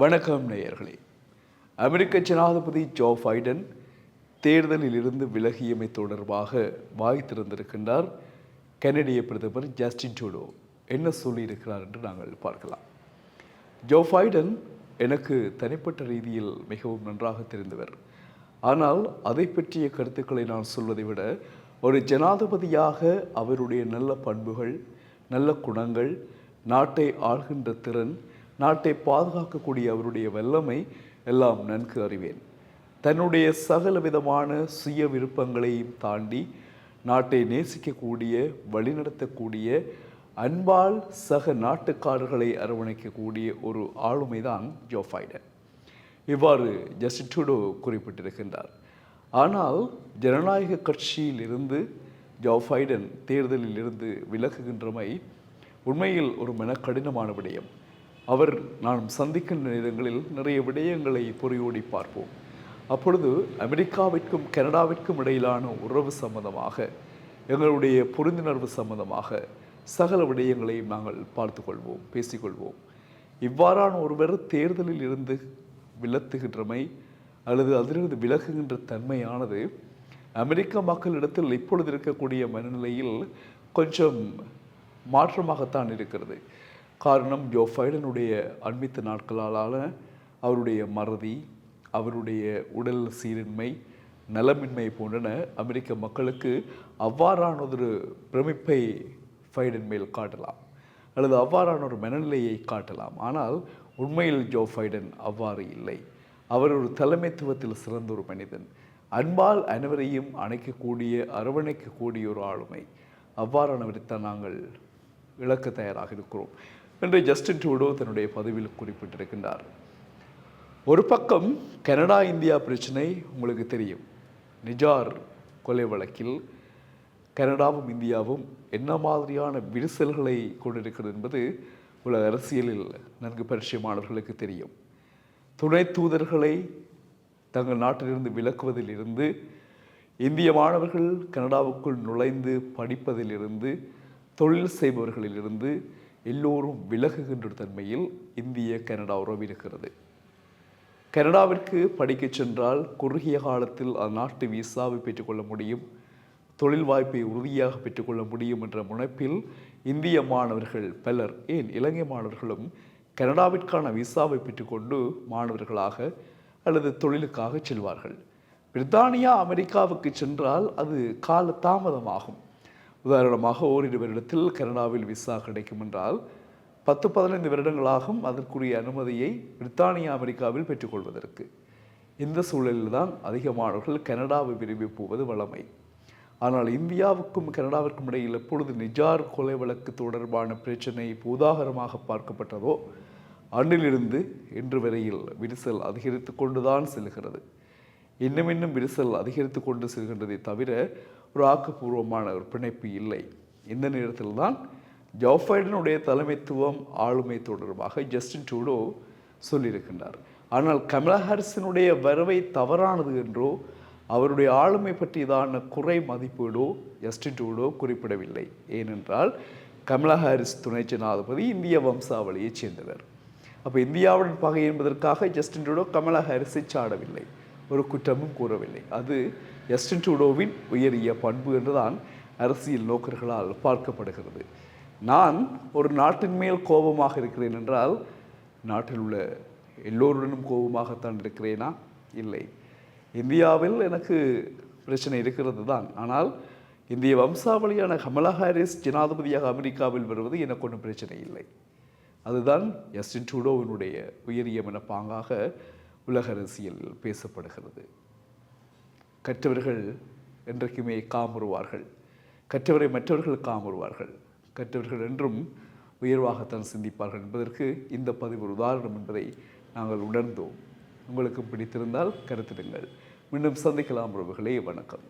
வணக்கம் நேயர்களே. அமெரிக்க ஜனாதிபதி ஜோ பைடன் தேர்தலில் இருந்து விலகியமை தொடர்பாக வாய் திறந்திருக்கின்றார். கனடிய பிரதமர் ஜஸ்டின் ட்ரூடோ. என்ன சொல்லியிருக்கிறார் என்று நாங்கள் பார்க்கலாம். ஜோ பைடன் எனக்கு தனிப்பட்ட ரீதியில் மிகவும் நன்றாக தெரிந்தவர். ஆனால் அதை பற்றிய கருத்துக்களை நான் சொல்வதை விட ஒரு ஜனாதிபதியாக அவருடைய நல்ல பண்புகள் நல்ல குணங்கள் நாட்டை ஆள்கின்ற திறன் நாட்டை பாதுகாக்கக்கூடிய அவருடைய வல்லமை எல்லாம் நன்கு அறிவேன். தன்னுடைய சகல விதமான சுய விருப்பங்களையும் தாண்டி நாட்டை நேசிக்கக்கூடிய வழிநடத்தக்கூடிய அன்பால் சக நாட்டுக்காரர்களை அரவணைக்கக்கூடிய ஒரு ஆளுமைதான் ஜோ பைடன். இவ்வாறு ஜஸ்டின் ட்ரூடோ குறிப்பிட்டிருக்கின்றார். ஆனால் ஜனநாயக கட்சியில் இருந்து ஜோ பைடன் தேர்தலில் இருந்து விலகுகின்றமை உண்மையில் ஒரு மன கடினமான விடயம். அவர் நாம் சந்திக்கின்ற நேரங்களில் நிறைய விடயங்களை பொறியோடி பார்ப்போம். அப்பொழுது அமெரிக்காவிற்கும் கனடாவிற்கும் இடையிலான உறவு சம்பந்தமாக எங்களுடைய புரிந்துணர்வு சம்பந்தமாக சகல விடயங்களையும் நாங்கள் பார்த்துக்கொள்வோம் பேசிக்கொள்வோம். இவ்வாறான ஒருவர் தேர்தலில் இருந்து விலத்துகின்றமை அல்லது அதிலிருந்து விலகுகின்ற தன்மையானது அமெரிக்க மக்களிடத்தில் இப்பொழுது இருக்கக்கூடிய மனநிலையில் கொஞ்சம் மாற்றமாகத்தான் இருக்கிறது. காரணம் ஜோ பைடனுடைய அண்மித்த நாட்களாலான அவருடைய மறதி அவருடைய உடல் சீரின்மை நலமின்மை போன்றன அமெரிக்க மக்களுக்கு அவ்வாறானதொரு பிரமிப்பை ஃபைடன் மேல் காட்டலாம். அல்லது அவ்வாறான ஒரு மனநிலையை காட்டலாம். ஆனால் உண்மையில் ஜோ ஃபைடன் அவ்வாறு இல்லை. அவர் ஒரு தலைமைத்துவத்தில் சிறந்த ஒரு மனிதன். அன்பால் அனைவரையும் அணைக்கக்கூடிய அரவணைக்கக்கூடிய ஒரு ஆளுமை. அவ்வாறானவரைத்தான் நாங்கள் இழக்க தயாராக இருக்கிறோம் என்று ஜஸ்டின் ட்ரூடோ தன்னுடைய பதிவில் குறிப்பிட்டிருக்கின்றார். ஒரு பக்கம் கனடா இந்தியா பிரச்சனை உங்களுக்கு தெரியும். நிஜார் கொலை வழக்கில் கனடாவும் இந்தியாவும் என்ன மாதிரியான விரிசல்களை கொண்டிருக்கிறது என்பது உலக அரசியலில் நன்கு பரிச்சயமானவர்களுக்கு தெரியும். துணை தூதர்களை தங்கள் நாட்டிலிருந்து விலக்குவதிலிருந்து இந்திய மாணவர்கள் கனடாவுக்குள் நுழைந்து படிப்பதிலிருந்து தொழில் செய்பவர்களிலிருந்து எல்லோரும் விலகுகின்ற தன்மையில் இந்திய கனடா உறவு இருக்கிறது. கனடாவிற்கு படிக்கச் சென்றால் குறுகிய காலத்தில் அந்நாட்டு விசாவை பெற்றுக்கொள்ள முடியும் தொழில் வாய்ப்பை உறுதியாக பெற்றுக்கொள்ள முடியும் என்ற முனைப்பில் இந்திய மாணவர்கள் பலர் ஏன் இலங்கை மாணவர்களும் கனடாவிற்கான விசாவை பெற்றுக்கொண்டு மாணவர்களாக அல்லது தொழிலுக்காக செல்வார்கள். பிரித்தானியா அமெரிக்காவுக்கு சென்றால் அது கால தாமதமாகும் உதாரணமாக ஓரிரு வருடத்தில் கனடாவில் விசா கிடைக்கும் என்றால் பத்து பதினைந்து வருடங்களாகும் அதற்குரிய அனுமதியை பிரித்தானியா அமெரிக்காவில் பெற்றுக்கொள்வதற்கு. இந்த சூழலில் தான் அதிக மாணவர்கள் கனடாவை விரும்பி போவது வழமை. ஆனால் இந்தியாவுக்கும் கனடாவிற்கும் இடையில் எப்பொழுது நிஜார் கொலை வழக்கு தொடர்பான பிரச்சனை பூதாகரமாக பார்க்கப்பட்டதோ அன்றிலிருந்து இன்று வரையில் விரிசல் அதிகரித்து கொண்டுதான் செல்கிறது. இன்னும் இன்னும் விரிசல் அதிகரித்து கொண்டு செல்கின்றதை தவிர ஒரு ஆக்கப்பூர்வமான ஒரு பிணைப்பு இல்லை. இந்த நேரத்தில் தான் ஜோ பைடனுடைய தலைமைத்துவம் ஆளுமை தொடர்பாக ஜஸ்டின் ட்ரூடோ சொல்லியிருக்கின்றார். ஆனால் கமலா ஹாரிஸினுடைய வரவை தவறானது என்றோ அவருடைய ஆளுமை பற்றியதான குறை மதிப்பீடோ ஜஸ்டின் ட்ரூடோ குறிப்பிடவில்லை. ஏனென்றால் கமலா ஹாரிஸ் துணை ஜனாதிபதி இந்திய வம்சாவளியைச் சேர்ந்தவர். அப்போ இந்தியாவுடன் பகை என்பதற்காக ஜஸ்டின் ட்ரூடோ கமலா ஹாரிஸை சாடவில்லை. ஒரு குற்றமும் கூறவில்லை. அது ஜஸ்டின் ட்ரூடோவின் உயரிய பண்பு என்றுதான் அரசியல் நோக்கர்களால் பார்க்கப்படுகிறது. நான் ஒரு நாட்டின் மேல் கோபமாக இருக்கிறேன் என்றால் நாட்டில் உள்ள எல்லோருடனும் கோபமாகத்தான் இருக்கிறேனா? இல்லை. இந்தியாவில் எனக்கு பிரச்சனை இருக்கிறது தான். ஆனால் இந்திய வம்சாவளியான கமலா ஹாரிஸ் ஜனாதிபதியாக அமெரிக்காவில் வருவது எனக்கு ஒன்றும் பிரச்சனை இல்லை. அதுதான் ஜஸ்டின் ட்ரூடோவினுடைய உயரிய மனப்பாங்காக உலக அரசியல் பேசப்படுகிறது. கற்றவர்கள் என்றைக்குமே காமுறுவார்கள். கற்றவரை மற்றவர்கள் காமுறுவார்கள். கற்றவர்கள் என்றும் உயர்வாகத்தான் சிந்திப்பார்கள் என்பதற்கு இந்த பதிவு ஒரு உதாரணம் என்பதை நாங்கள் உணர்ந்தோம். உங்களுக்கு பிடித்திருந்தால் கருத்திடுங்கள் மீண்டும் சந்திக்கலாம் உறவுகளே. வணக்கம்.